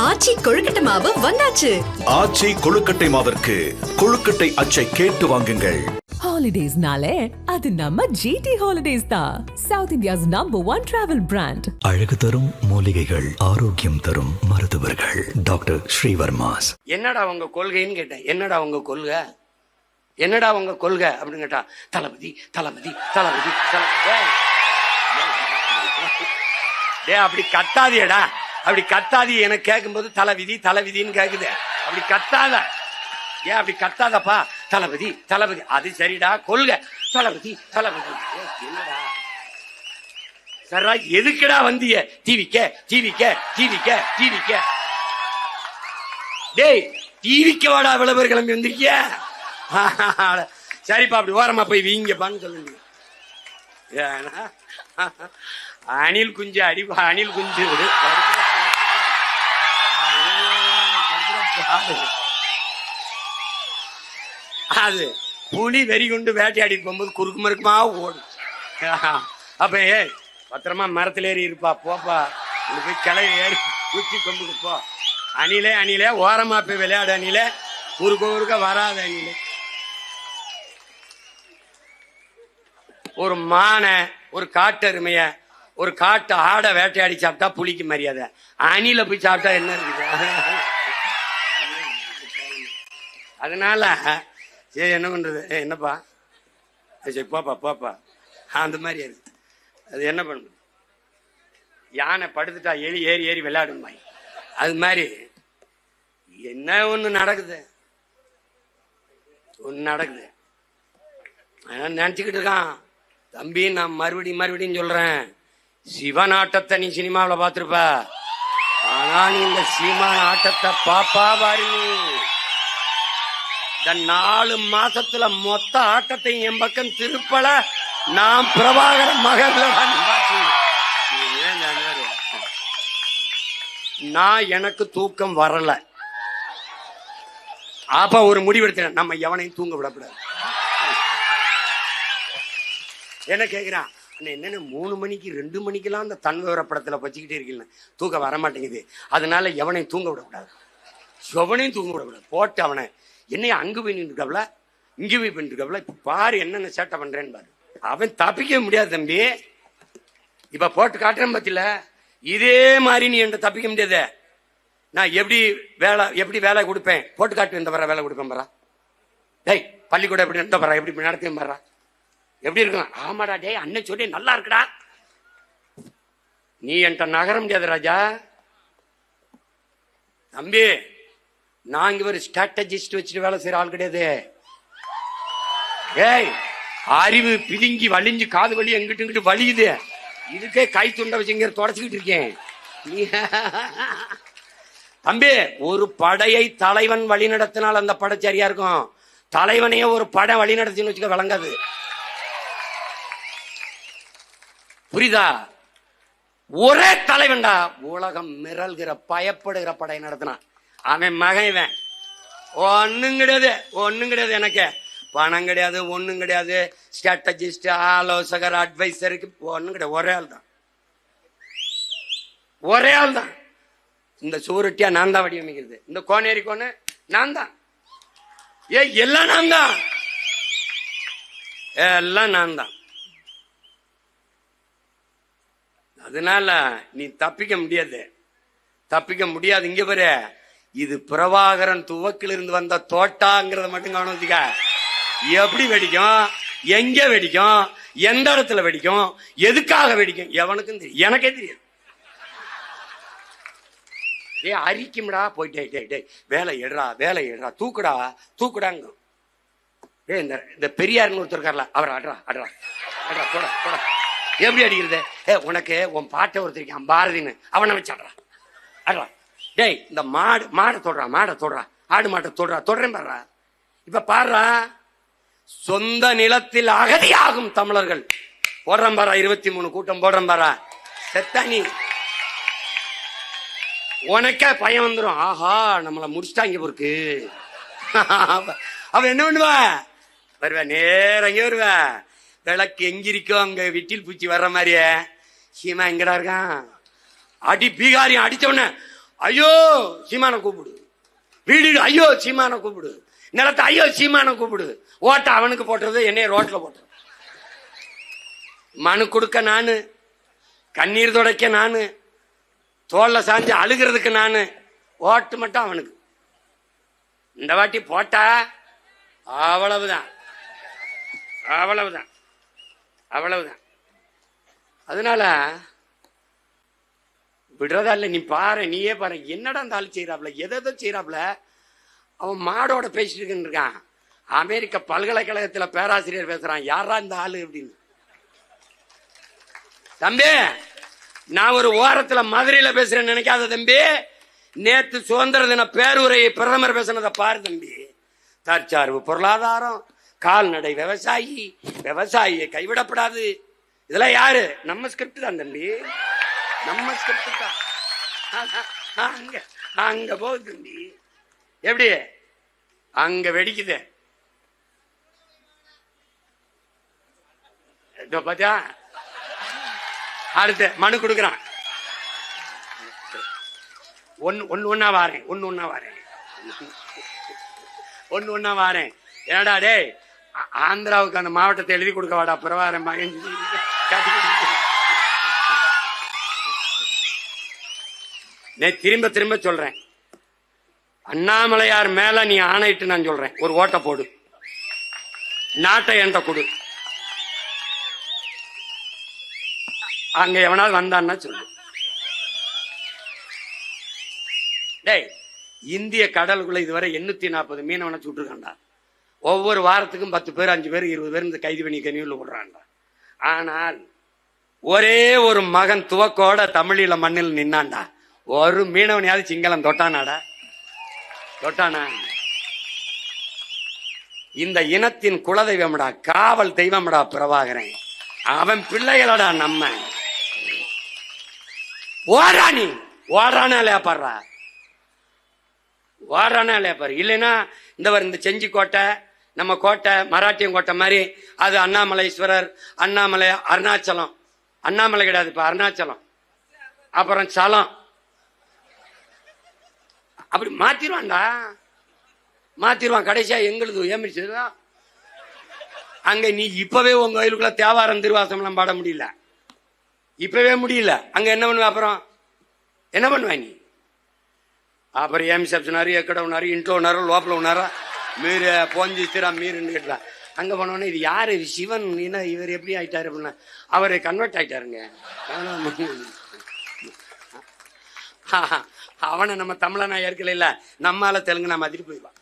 ஆச்சி கொழுக்கட்டை மாவு வந்தாச்சு. ஆச்சி கொழுக்கட்டை மாவிற்கு கொழுக்கட்டை அச்சை கேட்டு வாங்குங்கள். ஹாலிடேஸ்னாலே அது நம்ம ஜிடி ஹாலிடேஸ் தான் south India's number one travel brand அழகு தரும் மூலிகைகள் ஆரோக்கியம் தரும் மருத்துவர்கள். டாக்டர் ஸ்ரீவர்மாஸ். என்னடா உங்க கொள்கைன்னு கேட்டேன். என்னடா உங்க கொள்கை? என்னடா உங்க கொள்கை அப்படின்னு கேட்டா தளபதி தளபதி தளபதி தளபதி. அப்படி கத்தாதியடா. அப்படி கத்தாதி எனக்கு கேட்கும்போது தலைவிதி தலைவிதின்னு கேக்குது. அப்படி கத்தாத. ஏன் அப்படி கத்தாதப்பா? தளபதி தளபதி. அது சரிடா கொள்க. தளபதி தளபதி. என்னடா? சரா எதுக்குடா வந்திய? டிவிக்க டிவிக்க டிவிக்க டிவிக்க. டேய் டிவிக்க வாடா விளம்பர கிளம்பி வந்திருக்கிய? சரிப்பா அப்படி ஓரமா போய் வீங்கப்பான்னு சொல்லுங்க. ஏன்னா, அணில் குஞ்சு அடி அணில் குஞ்சு. அது புலி வெறி கொண்டு வேட்டையாடி போகும்போது குறுக்கு மறுக்குமா ஓடும். அப்ப ஏ பத்திரமா மரத்துல ஏறி இருப்பா போப்பா. போய் கிளை ஏறி குச்சி கொம்புக்கு போ. அணிலே அணிலே ஓரமா போய் விளையாடு அணிலே. குறுக்க குறுக்க வராத அணிலே. ஒரு மானை ஒரு காட்டெருமைய ஒரு காட்டு ஆடை வேட்டையாடி சாப்பிட்டா புளிக்கு மரியாதை. அணில போய் சாப்பிட்டா என்ன இருக்குது? அதனால சரி என்ன பண்றது? ஏ என்னப்பா? சரி போப்பா போப்பா. அந்த மாதிரி அது அது என்ன பண்ணும்? யானை படுத்துட்டா எலி ஏறி ஏறி விளையாடுமா அது மாதிரி என்ன ஒன்று நடக்குது? ஒன்று நடக்குது. நினச்சிக்கிட்டு இருக்கான். தம்பி நான் மறுபடியும் மறுபடியும் சொல்றேன். சிவன் ஆட்டத்தை நீ சினிமாவில் பார்த்துருப்ப. ஆனா நீ இந்த சீமான் ஆட்டத்தை பாப்பா பாரு நீ. இந்த நாலு மாசத்துல மொத்த ஆட்டத்தையும் என் பக்கம் திருப்பல. நான் பிரபாகர மகன்ல ஏன் நான் எனக்கு தூக்கம் வரல. அப்ப ஒரு முடிவெடுத்தேன் நம்ம எவனையும் தூங்க விடக்கூடாது. என்ன கேக்குறான்? அண்ணே, மூணு மணிக்கு ரெண்டு மணிக்கெல்லாம் அந்த தன் படத்துல வச்சுக்கிட்டே இருக்கீங்க தூக்கம் வர மாட்டேங்குது அதனால எவனையும் தூங்க விடக்கூடாது. எவனையும் தூங்க விடக்கூடாது. போட்டு அவனை என்னைய அங்கு போய் நின்றுக்கவல இங்கே போய் பண்ணிருக்கவல பாரு என்னென்ன சேட்டை பண்றேன்னு பாரு. அவன் தப்பிக்க முடியாது தம்பி. இப்ப போட்டு காட்டுறேன் பத்தில. இதே மாதிரி நீ என்கிட்ட தப்பிக்க முடியாது. நான் எப்படி வேலை எப்படி வேலை கொடுப்பேன்? போட்டு காட்டு இந்த வர வேலை கொடுப்பேன் பரா. டேய் பள்ளிக்கூடம் எப்படி இந்த வர எப்படி நடத்தி பரா? எப்படி இருக்கும்? ஆமாடா டேய் அண்ணன் சொல்லி நல்லா இருக்குடா. நீ என்கிட்ட நகர முடியாது ராஜா. தம்பி நான் ஒரு ஸ்ட்ராட்டஜிஸ்ட் வச்சுட்டு வேலை செய்யற ஆள் கிடையாது. ஏய் அறிவு பிதுங்கி வலிஞ்சு காது வலி எங்கிட்டு இங்கிட்டு வலியுது. இதுக்கே கை துண்டை வச்சுங்க தொடச்சிக்கிட்டு இருக்கேன். தம்பி ஒரு படையை தலைவன் வழி நடத்தினால் அந்த படை சரியா இருக்கும். தலைவனையே ஒரு படை வழி நடத்தின்னு வச்சுக்க விளங்காது. புரியுதா? ஒரே தலைவன்டா உலகம் மிரல்கிற பயப்படுகிற படை நடத்தினான். அவன் மகன் இவன் ஒண்ணும் கிடையாது ஒண்ணும் கிடையாது எனக்கு. பணம் கிடையாது ஒண்ணும் கிடையாது. ஸ்ட்ராட்டஜிஸ்ட் ஆலோசகர் அட்வைசருக்கு ஒண்ணும் கிடையாது ஒரே ஆள் தான். ஒரே ஆள் தான். இந்த சூருட்டியா நான் தான் வடிவமைக்கிறது. இந்த கோனேரி கோனு நான் தான். ஏ எல்லாம் நான் தான். எல்லாம் நான் தான். அதனால நீ தப்பிக்க முடியாது. தப்பிக்க முடியாது. இங்க பாரு. இது பிரபாகரன் துவக்கில் இருந்து வந்த தோட்டாங்கிறத மட்டும் கவனிச்சுக்க எப்படி வெடிக்கும்? எங்க வெடிக்கும்? எந்த இடத்துல வெடிக்கும்? எதுக்காக வெடிக்கும்? எவனுக்கும் தெரியும் எனக்கே தெரியாது. ஏ அரிக்கும்டா. போயிட்டே டே டே வேலை எடுறா வேலை எடுறா. தூக்குடா தூக்குடாங்க ஏ இந்த இந்த பெரியாருன்னு ஒருத்தர் இருக்கார்ல அவர் அட்ரா அட்ரா அட்ரா போடா போடா. எப்படி அடிக்கிறது? ஏ உனக்கு உன் பாட்டை ஒருத்தர் பாரதின்னு. அவனை வச்சு அட்ரா அட்ரா டேய் இந்த மாடு மாடை தொடுறா மாடை தொடுறா. ஆடு மாட்டை தொடுறா தொடுறேன் பாடுறா இப்ப பாடுறா சொந்த நிலத்தில் அகதியாகும் தமிழர்கள். போடுறேன் பாரா இருபத்தி மூணு கூட்டம் போடுறேன் பாரா செத்தா நீ. உனக்கே பயம் வந்துடும் ஆஹா நம்மளை முடிச்சிட்டாங்க பொருக்கு. அவ என்ன பண்ணுவா? வருவா நேரங்க வருவா. விளக்கு எங்கிருக்கோ அங்க விட்டில் பூச்சி வர்ற மாதிரியே. சீமா எங்கடா இருக்கான்? அடி பீகாரியம் அடிச்ச உடனே ஐயோ சீமான கூப்பிடு. வீடு ஐயோ சீமான கூப்பிடு. நிலத்தை ஐயோ சீமான கூப்பிடு. ஓட்ட அவனுக்கு போட்டுறது என்னைய ரோட்ல போட்டுறது. மனு கொடுக்க நானு கண்ணீர் துடைக்க நானு தோல்ல சாஞ்சு அழுகிறதுக்கு நானு ஓட்டு மட்டும் அவனுக்கு. இந்த வாட்டி போட்டா அவ்வளவுதான். அவ்வளவுதான். அவ்வளவுதான். அதனால விடுறதா இல்ல நீ பாரு நீயே பாரு. என்னடா அந்த ஆள் செய்யறாப்ல எதை எதோ செய்யறாப்ல அவன் மாடோட பேசிட்டு இருக்கான் அமெரிக்க பல்கலைக்கழகத்துல பேராசிரியர் பேசுறான். யாரா இந்த ஆளு அப்படின்னு. தம்பி நான் ஒரு ஓரத்துல மதுரையில பேசுறேன்னு நினைக்காத தம்பி. நேத்து சுதந்திர தின பேருரையை பிரதமர் பேசினதை பாரு தம்பி. தற்சார்பு பொருளாதாரம் கால்நடை விவசாயி விவசாயியை கைவிடப்படாது. இதெல்லாம் யாரு? நம்ம ஸ்கிரிப்ட் தான் தம்பி. நம்ம ஸ்கிரிப்ட் தான். அங்க அங்க போகுது தம்பி எப்படி? அங்க வெடிக்குது. பாத்தியா? அடுத்து மனு கொடுக்குறான். ஒன்னு ஒன்னு ஒன்னா வாரேன் ஒன்னு ஒன்னா வாரேன். ஒன்னு ஒன்னா வாரேன். ஏடா டேய் ஆ- ஆந்திராவுக்கு அந்த மாவட்டத்தை எழுதி கொடுக்க வாடா பிரவாரம் மகன். நான் திரும்ப திரும்ப சொல்றேன். அண்ணாமலையார் மேல நீ ஆணையிட்டு நான் சொல்றேன். ஒரு ஓட்டை போடு. நாட்டை என்ற கொடு. அங்க எவனாவது வந்தான்னா சொல்லு. டேய் இந்திய கடலுக்குள்ள இதுவரை எண்ணூத்தி நாற்பது மீனவனை சுட்டுருக்காண்டா ஒவ்வொரு வாரத்துக்கும் பத்து பேர் அஞ்சு பேர் இருபது பேர் இந்த கைது பண்ணி கனிவில் விடுறான்டா ஆனால் ஒரே ஒரு மகன் துவக்கோட தமிழில மண்ணில் நின்னான்டா. ஒரு மீனவனையாவது சிங்களம் தொட்டானாடா? தொட்டானா? இந்த இனத்தின் குலதெய்வம்டா காவல் தெய்வம்டா பிரபாகரன். அவன் பிள்ளைகளடா நம்ம. ஓராணி ஓடுறானா இல்லையா பாடுறா? ஓடுறானா இல்லையா பாரு. இல்லைன்னா இந்த வர இந்த செஞ்சி கோட்டை நம்ம கோட்டை மராட்டியம் கோட்டை மாதிரி அது அண்ணாமலைஸ்வரர் அண்ணாமலை அருணாச்சலம். அண்ணாமலை கிடையாது இப்போ அருணாச்சலம். அப்புறம் சலம். அப்படி மாத்திருவான்டா. மாத்திருவான். கடைசியா எங்களுக்கு ஏமிச்சதுதான் அங்க நீ இப்பவே உங்க கோயிலுக்குள்ள தேவாரம் திருவாசம்லாம் பாட முடியல. இப்பவே முடியல. அங்க என்ன பண்ணுவ அப்புறம்? என்ன பண்ணுவ நீ? அப்புறம் ஏமிசப் சொன்னாரு எக்கட உணாரு இன்ட்ல உணாரு லோப்பல உணாரா? மீறு போஞ்சிச்சிரா மீறுன்னு கேட்டா. அங்கே போனோடனே இது யாரு? இது சிவன். என்ன இவர் எப்படி ஆயிட்டாரு அப்படின்னா அவரு கன்வெர்ட் ஆயிட்டாருங்க. அவனை நம்ம தமிழனா ஏற்கல இல்ல. நம்மால தெலுங்கு நான் மதிட்டு போயிடுவான்.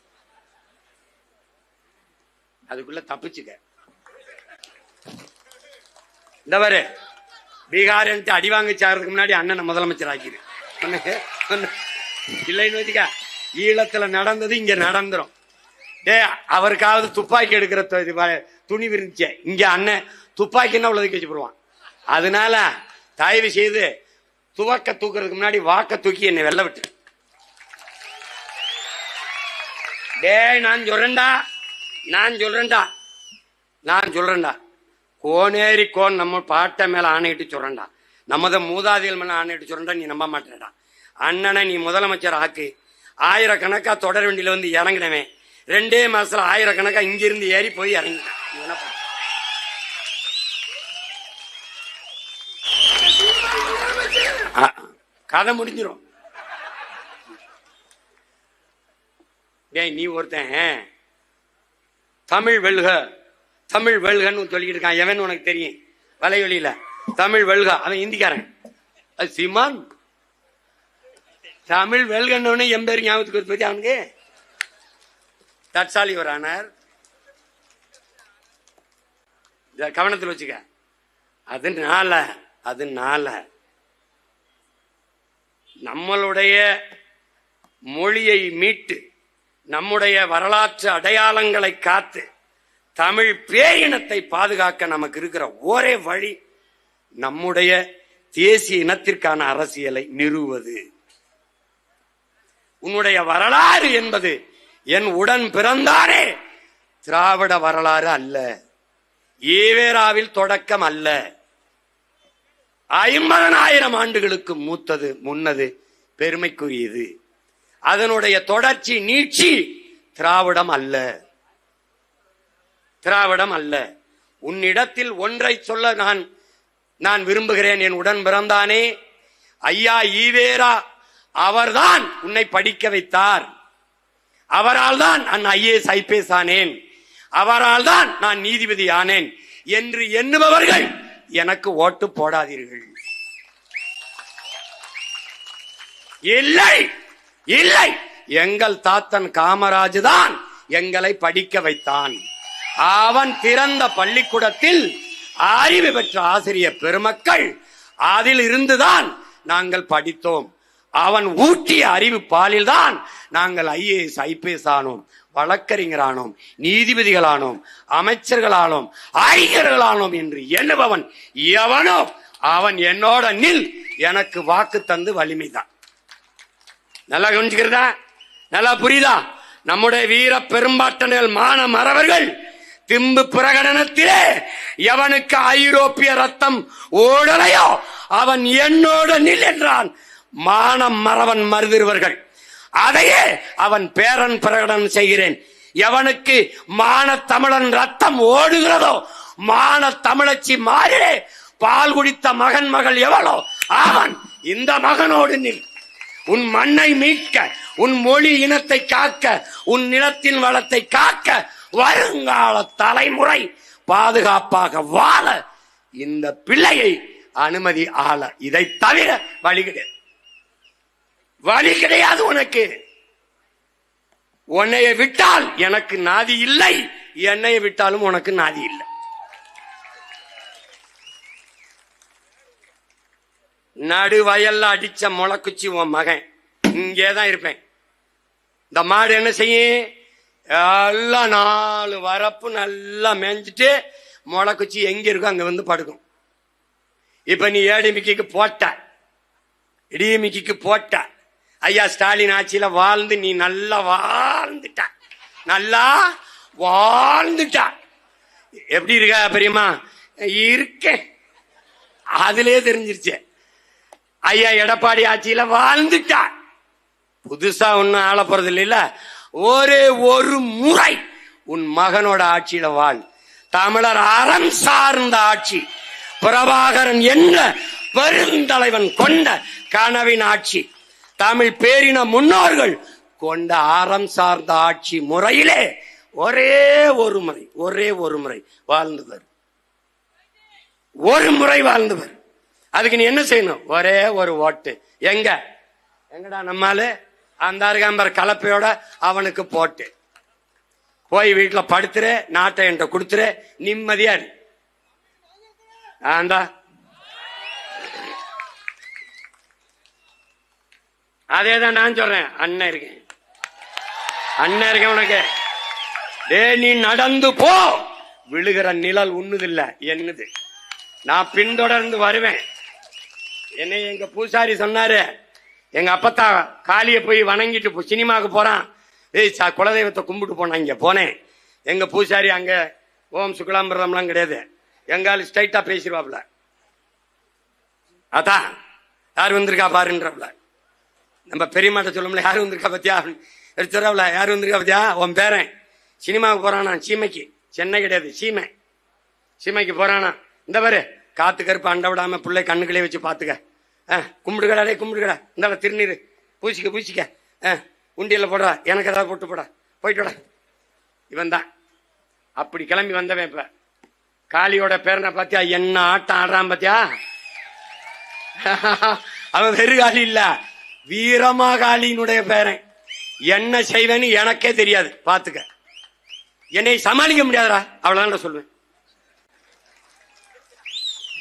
அதுக்குள்ள தப்பிச்சுக்க. இந்த பாரு பீகார்ன்ட்டு அடி வாங்கி முன்னாடி அண்ணனை முதலமைச்சர் ஆக்கிடு ஒண்ணு- ஒண்ணு. இல்லைன்னு வச்சுக்க ஈழத்துல நடந்தது இங்க நடந்துரும். டே அவருக்காவது துப்பாக்கி எடுக்கிற இது துணிவு இருந்துச்சு இங்க அண்ணன் துப்பாக்கின்னா உள்ளதுக்கு வச்சு போடுவான்? அதனால தயவு செய்து துவக்க தூக்குறதுக்கு முன்னாடி வாக்க தூக்கி என்னை வெள்ள விட்டு டேய் நான் சொல்றேன்டா. நான் சொல்றேன்டா. நான் சொல்றேன்டா. கோனேரி கோன் நம்ம பாட்டை மேல ஆணையிட்டு சொல்றேன்டா. நமது மூதாதிகள் மேல ஆணையிட்டு சொல்றேன்டா நீ நம்ப மாட்டேடா அண்ணனை நீ முதலமைச்சர் ஆக்கு. ஆயிரக்கணக்கா தொடர் வண்டியில வந்து இறங்கினவன். ரெண்டே மாசத்துல ஆயிரக்கணக்கா இங்கிருந்து ஏறி போய் இறங்கிட்டான் நீ என்ன பண்ண? ஆ, கதை முடிஞ்சிடும் டேய் நீ ஒருத்தன். தமிழ் வெல்க. தமிழ் வெல்கன்னு சொல்லிட்டு இருக்கான். எவன் உனக்கு தெரியும்? வலைவெளியில தமிழ் வெல்க. அவன் இந்திக்காரன். அது சீமான் தமிழ் வெல்கன்னு என் பேர் ஞாபகத்துக்கு பத்தி அவனுக்கு? தட்சாலி ஒரு ஆனார். கவனத்தில் வச்சுக்க. அது நாள. அது நாள. நம்மளுடைய மொழியை மீட்டு நம்முடைய வரலாற்று அடையாளங்களை காத்து தமிழ் பேரினத்தை பாதுகாக்க நமக்கு இருக்கிற ஒரே வழி நம்முடைய தேசிய இனத்திற்கான அரசியலை நிறுவது. உன்னுடைய வரலாறு என்பது என் உடன் பிறந்தாரே திராவிட வரலாறு அல்ல. ஈவேராவில் தொடக்கம் அல்ல. ஐம்பதனாயிரம் ஆண்டுகளுக்கு மூத்தது முன்னது பெருமைக்குரியது. அதனுடைய தொடர்ச்சி நீட்சி திராவிடம் அல்ல. திராவிடம் அல்ல. உன்னிடத்தில் ஒன்றை சொல்ல நான் நான் விரும்புகிறேன் என் உடன் பிறந்தானே. ஐயா ஈவேரா அவர்தான் உன்னை படிக்க வைத்தார். அவரால் தான் நான் ஐஏஎஸ் ஐபிஎஸ் ஆனேன். அவரால் தான் நான் நீதிபதி ஆனேன் என்று எண்ணுபவர்கள் எனக்கு ஓட்டு போடாதீர்கள். இல்லை இல்லை. எங்கள் தாத்தன் காமராஜ் தான் எங்களை படிக்க வைத்தான். அவன் திறந்த பள்ளிக்கூடத்தில் அறிவு பெற்ற ஆசிரியர் பெருமக்கள் அதில் இருந்துதான் நாங்கள் படித்தோம். அவன் ஊட்டிய அறிவு பாலில்தான் நாங்கள் ஐஏஎஸ் ஐபிஎஸ் ஆனோம். வழக்கறிஞரானோம் நீதிபதிகளானோம் அமைச்சர்களானோம் ஐயர்களானோம் என்று எண்ணுபவன் எவனோ அவன் என்னோட நில் எனக்கு வாக்கு தந்து வலிமைதான். நல்லா கவனிச்சுக்கிறதா? நல்லா புரியுதா? நம்முடைய வீர பெரும்பாட்டனர் மான மறவர்கள் திம்பு பிரகடனத்திலே எவனுக்கு ஐரோப்பிய ரத்தம் ஓடலையோ அவன் என்னோட நில் என்றான். மானம் மறவன் மருதிருவர்கள் அதையே அவன் பேரன் பிரகடனம் செய்கிறேன். எவனுக்கு மான தமிழன் ரத்தம் ஓடுகிறதோ மான தமிழச்சி மாறிலே பால் குடித்த மகன் மகள் எவளோ அவன் இந்த மகனோடு நில். உன் மண்ணை மீட்க உன் மொழி இனத்தை காக்க உன் நிலத்தின் வளத்தை காக்க வருங்கால தலைமுறை பாதுகாப்பாக வாழ இந்த பிள்ளையை அனுமதி ஆள. இதை தவிர வழி கிடையாது வழி கிடையாது உனக்கு. உன்னைய விட்டால் எனக்கு நாதி இல்லை. என்னைய விட்டாலும் உனக்கு நாதி இல்லை. நடு வயல்ல அடிச்ச முளைக்குச்சி உன் மகன். இங்கே தான் இருப்பேன். இந்த மாடு என்ன செய்யும்? எல்லாம் நாலு வரப்பு நல்லா மேய்ஞ்சிட்டு முளைக்குச்சி எங்க இருக்கோ அங்க வந்து படுக்கும். இப்ப நீ ஏடிமிக்கு போட்ட. இடிமிக்கு போட்ட. ஐயா ஸ்டாலின் ஆட்சியில வாழ்ந்து நீ நல்லா வாழ்ந்துட்ட. நல்லா வாழ்ந்துட்ட. எப்படி இருக்கா பெரியம்மா? இருக்கேன். அதுலயே தெரிஞ்சிருச்சு. ஐயா எடப்பாடி ஆட்சியில வாழ்ந்துட்டா. புதுசா ஒன்னும் ஆள போறது இல்ல ஒரே ஒரு முறை உன் மகனோட ஆட்சியில வாழ். தமிழர் அறம் சார்ந்த ஆட்சி. பிரபாகரன் என்ற பெருந்தலைவன் கொண்ட கனவின் ஆட்சி. தமிழ் பேரின முன்னோர்கள் கொண்ட அறம் சார்ந்த ஆட்சி முறையிலே ஒரே ஒரு முறை ஒரே ஒரு முறை வாழ்ந்தவர். ஒரு முறை வாழ்ந்தவர். அதுக்கு நீ என்ன செய்யணும்? ஒரே ஒரு ஓட்டு. எங்க? எங்கடா நம்மால அந்த அருகாம்பர் கலப்பையோட அவனுக்கு போட்டு. போய் வீட்டில் படுத்துரு நாட்டை என்கிட்ட கொடுத்துரு நிம்மதியா இரு. ஆண்டா அதே தான் நான் சொல்றேன். அண்ணன் இருக்கேன். அண்ணன் இருக்கேன் உனக்கு. டே நீ நடந்து போ. விழுகிற நிழல் உண்ணுதில்ல. என்னது? நான் பின்தொடர்ந்து வருவேன். என்னை எங்க பூசாரி சொன்னாரு. எங்க அப்பத்தா காலியை போய் வணங்கிட்டு போ- சினிமாவுக்கு போறான். ஏய் சா குலதெய்வத்தை கும்பிட்டு போனான் இங்க போனேன். எங்க பூசாரி அங்க ஓம் சுக்லாம்பிரதம்லாம் கிடையாது. எங்கால ஸ்ட்ரைட்டா பேசிடுவாப்ல அதான். யார் வந்திருக்கா பாருன்றாப்ல நம்ம பெரியமாட்ட சொல்லும்ல யாரும் வந்திருக்கா பத்தியா? எடுத்துறாப்ல யாரும் வந்திருக்கா பத்தியா? உன் பேரன். சினிமாவுக்கு போறானா? சீமைக்கு. சென்னை கிடையாது சீமை. சீமைக்கு போறானா? இந்த பாரு காத்து கருப்பு அண்ட விடாம பிள்ளை கண்ணுகளே வச்சு பாத்துக்க. ஆ, கும்பிடுகடா டே கும்பிடுகடா இந்த திருநீர். பூசிக்க பூசிக்க. ஆ, உண்டியில் போடுறா. எனக்கு ஏதாவது போட்டு போடா. போயிட்டு இவன் தான். அப்படி கிளம்பி வந்தவன் இப்ப. காளியோட பேரனை பாத்தியா? என்ன ஆட்டம் ஆடுறான் பாத்தியா? அவன் வெறுகாலி இல்லை. வீரமாகாளியினுடைய பேரன். என்ன செய்வேன்னு எனக்கே தெரியாது. பாத்துக்க. என்னை சமாளிக்க முடியாதுடா. அவ்வளவுதான் சொல்லுவேன்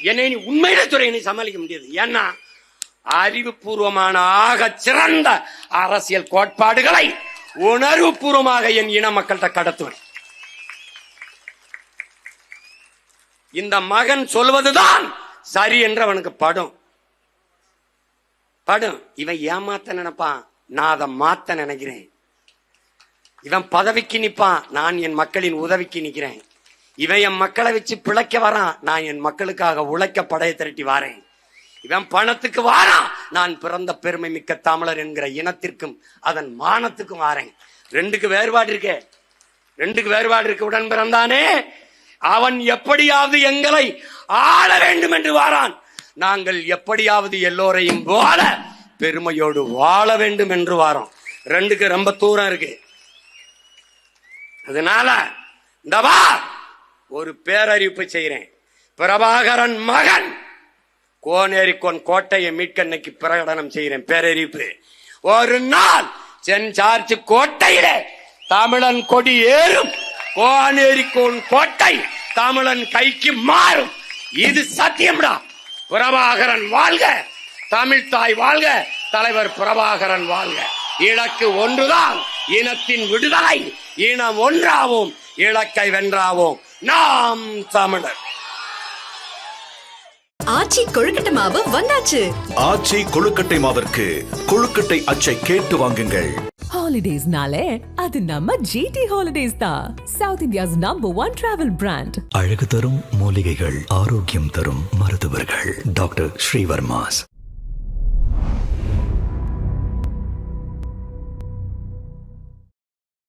என்னை நீ உண்மையில துறை என்னை சமாளிக்க முடியாது. ஏன்னா அறிவுபூர்வமான ஆக சிறந்த அரசியல் கோட்பாடுகளை உணர்வுபூர்வமாக என் இன மக்கள்கிட்ட கடத்துவேன். இந்த மகன் சொல்வதுதான் சரி என்று அவனுக்கு படும். படும். இவன் ஏமாத்த நினைப்பான். நான் அதை மாத்த நினைக்கிறேன். இவன் பதவிக்கு நிற்பான் நான் என் மக்களின் உதவிக்கு நிற்கிறேன். இவன் என் மக்களை வச்சு பிழைக்க வரான். நான் என் மக்களுக்காக உழைக்க படையை திரட்டி வாரேன். இவன் பணத்துக்கு வாரான். நான் பிறந்த பெருமை மிக்க தமிழர் என்கிற இனத்திற்கும் அதன் மானத்துக்கும் வாரேன். ரெண்டுக்கு வேறுபாடு இருக்கு. ரெண்டுக்கு வேறுபாடு இருக்கு. உடன் பிறந்தானே. அவன் எப்படியாவது எங்களை ஆள வேண்டும் என்று வாரான். நாங்கள் எப்படியாவது எல்லோரையும் வாழ பெருமையோடு வாழ வேண்டும் என்று வாரோம். ரெண்டுக்கு ரொம்ப தூரம் இருக்கு. அதனால இந்த வா ஒரு பேரறிவிப்பு செய்கிறேன். பிரபாகரன் மகன் கோனேரிக்கோன் கோட்டையை மீட்க இன்னைக்கு பிரகடனம் செய்கிறேன் பேரறிவிப்பு. ஒரு நாள் சென் சார்ஜ் கோட்டையிலே தமிழன் கொடி ஏறும் கோனேரிக்கோன் கோட்டை தமிழன் கைக்கு மாறும். இது சத்தியம்டா. பிரபாகரன் வாழ்க. தமிழ் தாய் வாழ்க. தலைவர் பிரபாகரன் வாழ்க. இலக்கு ஒன்றுதான் இனத்தின் விடுதலை. இனம் ஒன்றாவோம் இலக்கை வென்றாவோம். நாம் தமிழர். ஆச்சி கொழுக்கட்டை மாவு வந்தாச்சு. ஆச்சி கொழுக்கட்டை மாவிற்கு கொழுக்கட்டை அச்சை கேட்டு வாங்குங்கள். ஹாலிடேஸ்னாலே அது நம்ம ஜிடி ஹாலிடேஸ் தான் south India's number one travel brand அழகு தரும் மூலிகைகள் ஆரோக்கியம் தரும் மருத்துவர்கள். டாக்டர் ஸ்ரீவர்மாஸ்.